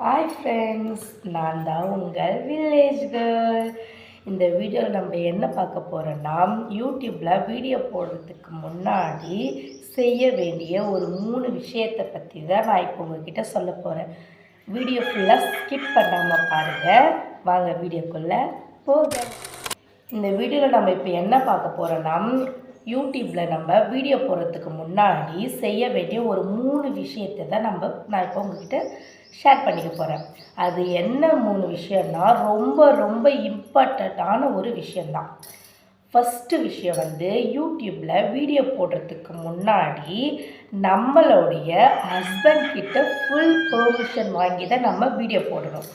Hi friends நான் தான் உங்கள் வில்லேஜ் கேர்ள் இந்த வீடியோவில் நம்ம என்ன பார்க்க போகிறோன்னா யூடியூப்பில் வீடியோ போடுறதுக்கு முன்னாடி செய்ய வேண்டிய ஒரு மூணு விஷயத்தை பற்றி தான் நான் இப்போ உங்ககிட்ட சொல்ல போகிறேன் வீடியோ ஃபுல்லாக ஸ்கிப் பண்ணாமல் பாருங்கள் வாங்க வீடியோக்குள்ளே போக இந்த வீடியோவில் நம்ம இப்போ என்ன பார்க்க போகிறோன்னா யூடியூப்பில் நம்ம வீடியோ போடுறதுக்கு முன்னாடி செய்ய வேண்டிய ஒரு மூணு விஷயத்தை தான் நம்ம நான் இப்போ உங்ககிட்ட ஷேர் பண்ணிக்க போகிறேன் அது என்ன மூணு விஷயம்னா ரொம்ப ரொம்ப இம்பார்ட்டண்ட்டான ஒரு விஷயந்தான் ஃபஸ்ட்டு விஷயம் வந்து யூடியூப்பில் வீடியோ போடுறதுக்கு முன்னாடி நம்மளுடைய ஹஸ்பண்ட் கிட்ட ஃபுல் பெர்மிஷன் வாங்கி தான் நம்ம வீடியோ போடணும்.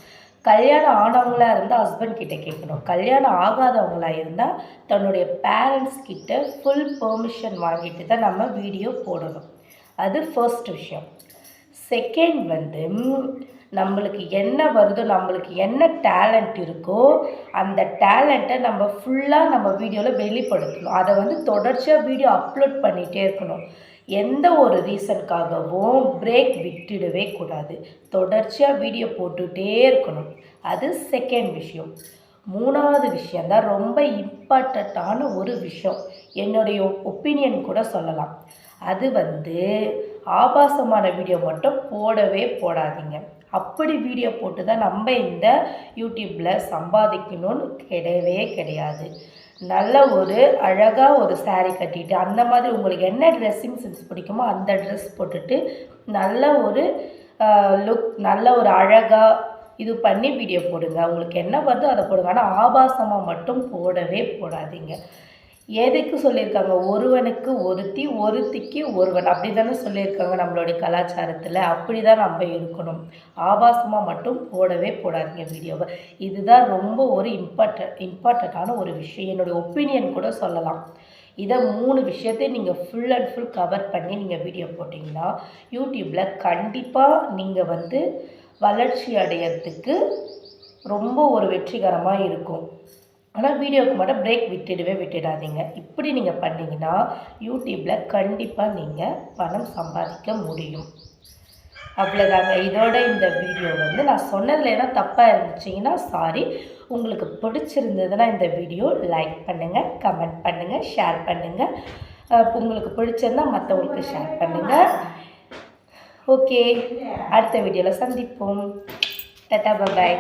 கல்யாணம் ஆனவங்களாக இருந்தால் ஹஸ்பண்ட் கிட்ட கேட்கணும். கல்யாணம் ஆகாதவங்களாக இருந்தால் தன்னுடைய பேரண்ட்ஸ் கிட்ட ஃபுல் பெர்மிஷன் வாங்கிட்டு தான் நம்ம வீடியோ போடணும். அது ஃபர்ஸ்ட் விஷயம். செகண்ட் வந்து நம்மளுக்கு என்ன வருதோ நம்மளுக்கு என்ன டேலண்ட் இருக்கோ அந்த டேலண்ட்டை நம்ம ஃபுல்லாக நம்ம வீடியோவில் வெளிப்படுத்தணும். அதை வந்து தொடர்ச்சியாக வீடியோ அப்லோட் பண்ணிகிட்டே இருக்கணும். எந்த ஒரு ரீசனுக்காகவும் பிரேக் விட்டுடவே கூடாது. தொடர்ச்சியாக வீடியோ போட்டுகிட்டே இருக்கணும். அது செகண்ட் விஷயம். மூணாவது விஷயந்தான் ரொம்ப இம்பார்ட்டண்ட்டான ஒரு விஷயம். என்னுடைய ஒப்பீனியன் கூட சொல்லலாம். அது வந்து ஆபாசமான வீடியோ மட்டும் போடவே போடாதீங்க. அப்படி வீடியோ போட்டு தான் நம்ம இந்த யூடியூப்பில் சம்பாதிக்கணும்னு கிடையவே கிடையாது. நல்ல ஒரு அழகாக ஒரு சாரீ கட்டிட்டு அந்த மாதிரி உங்களுக்கு என்ன ட்ரெஸ்ஸிங் சென்ஸ் பிடிக்குமோ அந்த ட்ரெஸ் போட்டுட்டு நல்ல ஒரு லுக் நல்ல ஒரு அழகாக இது பண்ணி வீடியோ போடுங்க. உங்களுக்கு என்ன வருதோ அதை போடுங்க. ஆனால் ஆபாசமாக மட்டும் போடவே போடாதீங்க. எதுக்கு சொல்லியிருக்காங்க? ஒருவனுக்கு ஒருத்தி ஒருத்திக்கு ஒருவன். அப்படி தானே சொல்லியிருக்காங்க நம்மளுடைய கலாச்சாரத்தில். அப்படி தான் நம்ம இருக்கணும். ஆபாசமாக மட்டும் போடவே போடாதீங்க வீடியோவை. இதுதான் ரொம்ப ஒரு இம்பார்ட்டன்ட் இம்பார்ட்டண்ட்டான ஒரு விஷயம். என்னுடைய ஒப்பீனியன் கூட சொல்லலாம். இதை மூணு விஷயத்தையும் நீங்கள் ஃபுல் அண்ட் ஃபுல் கவர் பண்ணி நீங்கள் வீடியோ போட்டிங்கன்னா யூடியூப்பில் கண்டிப்பாக நீங்கள் வந்து வளர்ச்சி அடையிறதுக்கு ரொம்ப ஒரு வெற்றிகரமாக இருக்கும். ஆனால் வீடியோவுக்கு மட்டும் பிரேக் விட்டுடவே விட்டுடாதீங்க. இப்படி நீங்கள் பண்ணிங்கன்னா யூடியூப்பில் கண்டிப்பாக நீங்கள் பணம் சம்பாதிக்க முடியும். அவ்வளோதாங்க இதோட இந்த வீடியோ வந்து நான் சொன்னதில் ஏன்னா தப்பாக இருந்துச்சிங்கன்னா சாரி உங்களுக்கு பிடிச்சிருந்ததுன்னா இந்த வீடியோ லைக் பண்ணுங்கள் கமெண்ட் பண்ணுங்கள் ஷேர் பண்ணுங்கள் உங்களுக்கு பிடிச்சிருந்தா மற்றவங்களுக்கு ஷேர் பண்ணுங்கள் ஓகே அடுத்த வீடியோவில் சந்திப்போம். Ta-ta bye bye